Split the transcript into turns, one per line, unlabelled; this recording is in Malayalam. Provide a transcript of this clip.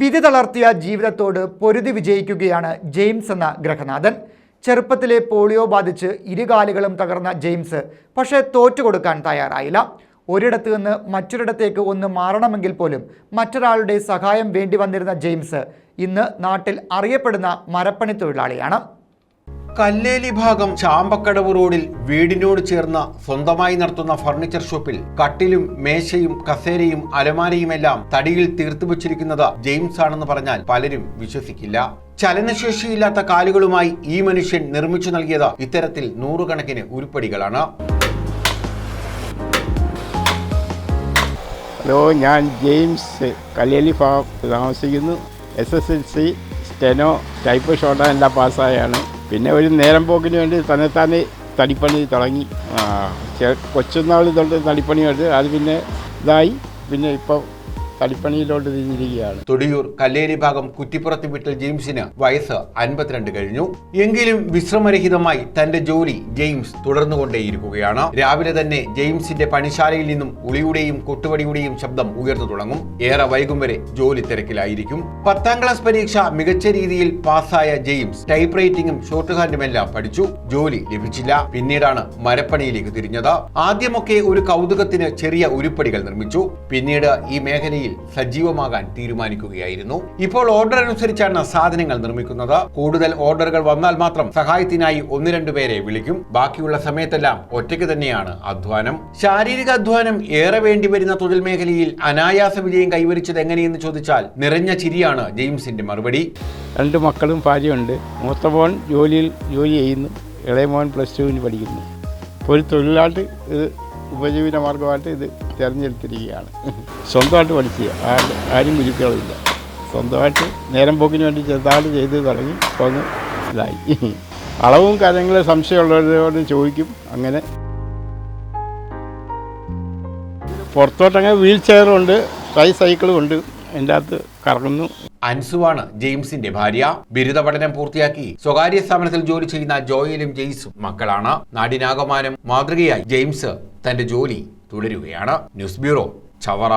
വിധി തളർത്തിയ ജീവിതത്തോട് പൊരുതി വിജയിക്കുകയാണ് ജെയിംസ് എന്ന ഗ്രഹനാഥൻ. ചെറുപ്പത്തിലെ പോളിയോ ബാധിച്ച് ഇരുകാലുകളും തകർന്ന ജെയിംസ് പക്ഷേ തോറ്റുകൊടുക്കാൻ തയ്യാറായില്ല. ഒരിടത്തു നിന്ന് മറ്റൊരിടത്തേക്ക് ഒന്ന് മാറണമെങ്കിൽ പോലും മറ്റൊരാളുടെ സഹായം വേണ്ടി വന്നിരുന്ന ജെയിംസ് ഇന്ന് നാട്ടിൽ അറിയപ്പെടുന്ന മരപ്പണി തൊഴിലാളിയാണ്.
കല്ലേലി ഭാഗം ചാമ്പക്കടവ് റോഡിൽ വീടിനോട് ചേർന്ന സ്വന്തമായി നടത്തുന്ന ഫർണിച്ചർ ഷോപ്പിൽ കട്ടിലും മേശയും കസേരയും അലമാരയുമെല്ലാം തടിയിൽ തീർത്തു വച്ചിരിക്കുന്നത് ജെയിംസ് ആണെന്ന് പറഞ്ഞാൽ പലരും വിശ്വസിക്കില്ല. ചലനശേഷിയില്ലാത്ത കാലുകളുമായി ഈ മനുഷ്യൻ നിർമ്മിച്ചു നൽകിയത് ഇത്തരത്തിൽ നൂറുകണക്കിന് ഉരുപ്പടികളാണ്.
ഹലോ ഞാൻ ജെയിംസ് കല്ലേലി ഫാം താമസിക്കുന്നു. S S L C steno type short എല്ലാം പാസ്സായാണ് പിന്നെ ഒരു നേരം പോക്കിന് വേണ്ടി തന്നെ തന്നെ തടിപ്പണി തുടങ്ങി. കൊച്ചുനാൾ തൊട്ട് തടിപ്പണി എടുത്ത് അത് പിന്നെ ഇതായി. പിന്നെ ഇപ്പോൾ തടിപ്പണിയിലോട്ട് തിരിഞ്ഞിരിക്കുകയാണ്.
തൊടിയൂർ കല്ലേരി ഭാഗം കുറ്റിപ്പുറത്ത് വിട്ട ജെയിംസിന് വയസ്സ് അൻപത്തിരണ്ട് കഴിഞ്ഞു. എങ്കിലും വിശ്രമരഹിതമായി തന്റെ ജോലി ജെയിംസ് തുടർന്നുകൊണ്ടേയിരിക്കുകയാണ്. രാവിലെ തന്നെ ജെയിംസിന്റെ പണിശാലയിൽ നിന്നും ഉളിയുടെയും കൊട്ടുവടിയുടെയും ശബ്ദം ഉയർന്നു തുടങ്ങും. ഏറെ വൈകും വരെ ജോലി തിരക്കിലായിരിക്കും. പത്താം ക്ലാസ് പരീക്ഷ മികച്ച രീതിയിൽ പാസ്സായ ജെയിംസ് ടൈപ്പ് റൈറ്റിംഗും ഷോർട്ട് ഹാൻഡുമെല്ലാം പഠിച്ചു. ജോലി ലഭിച്ചില്ല. പിന്നീടാണ് മരപ്പണിയിലേക്ക് തിരിഞ്ഞത്. ആദ്യമൊക്കെ ഒരു കൗതുകത്തിന് ചെറിയ ഉരുപ്പടികൾ നിർമ്മിച്ചു. പിന്നീട് ഈ മേഖലയിൽ സജീവമാകാൻ തീരുമാനിക്കുകയായിരുന്നു. ഇപ്പോൾ ഓർഡർ അനുസരിച്ചാണ് സാധനങ്ങൾ നിർമ്മിക്കുന്നത്. കൂടുതൽ ഓർഡറുകൾ വന്നാൽ മാത്രം സഹായത്തിനായി ഒന്ന് രണ്ടു പേരെ വിളിക്കും. ബാക്കിയുള്ള സമയത്തെല്ലാം ഒറ്റയ്ക്ക് തന്നെയാണ് അധ്വാനം. ശാരീരിക അധ്വാനം ഏറെ വേണ്ടി വരുന്ന തൊഴിൽ മേഖലയിൽ അനായാസ വിജയം കൈവരിച്ചത് എങ്ങനെയെന്ന് ചോദിച്ചാൽ നിറഞ്ഞ ചിരിയാണ് ജെയിംസിന്റെ മറുപടി.
രണ്ട് മക്കളും ഭാര്യയുണ്ട്. മൂത്തമോൻ ജോലിയിൽ ജോലി ചെയ്യുന്നു. ഇളയമോൻ പ്ലസ് ടുവിന് പഠിക്കുന്നു. ഒരു തൊഴിലായിട്ട് ഇത് ഉപജീവന മാർഗമായിട്ട് ഇത് തിരഞ്ഞെടുത്തിരിക്കുകയാണ്. സ്വന്തമായിട്ട് പഠിക്കുക ആരും ആരും ഗുരുക്കളില്ല സ്വന്തമായിട്ട് നേരം പോക്കിന് വേണ്ടി ചെറുതാട് ചെയ്ത് തുടങ്ങി ഇപ്പോൾ ഇതായി. അളവും കാര്യങ്ങളും സംശയമുള്ളവരോട് ചോദിക്കും. അങ്ങനെ. പുറത്തോട്ടങ്ങനെ വീൽ ചെയറുണ്ട് ട്രൈ സൈക്കിളും ഉണ്ട്. എന്റെ അകത്ത് കറങ്ങുന്നു.
അൻസുവാണ് ജെയിംസിന്റെ ഭാര്യ. ബിരുദ പഠനം പൂർത്തിയാക്കി സ്വകാര്യ സ്ഥാപനത്തിൽ ജോലി ചെയ്യുന്ന ജോയിലും ജെയ്സും മക്കളാണ്. നാടിനാകമാനം മാതൃകയായി ജെയിംസ് തന്റെ ജോലി തുടരുകയാണ്. News bureau Chavara.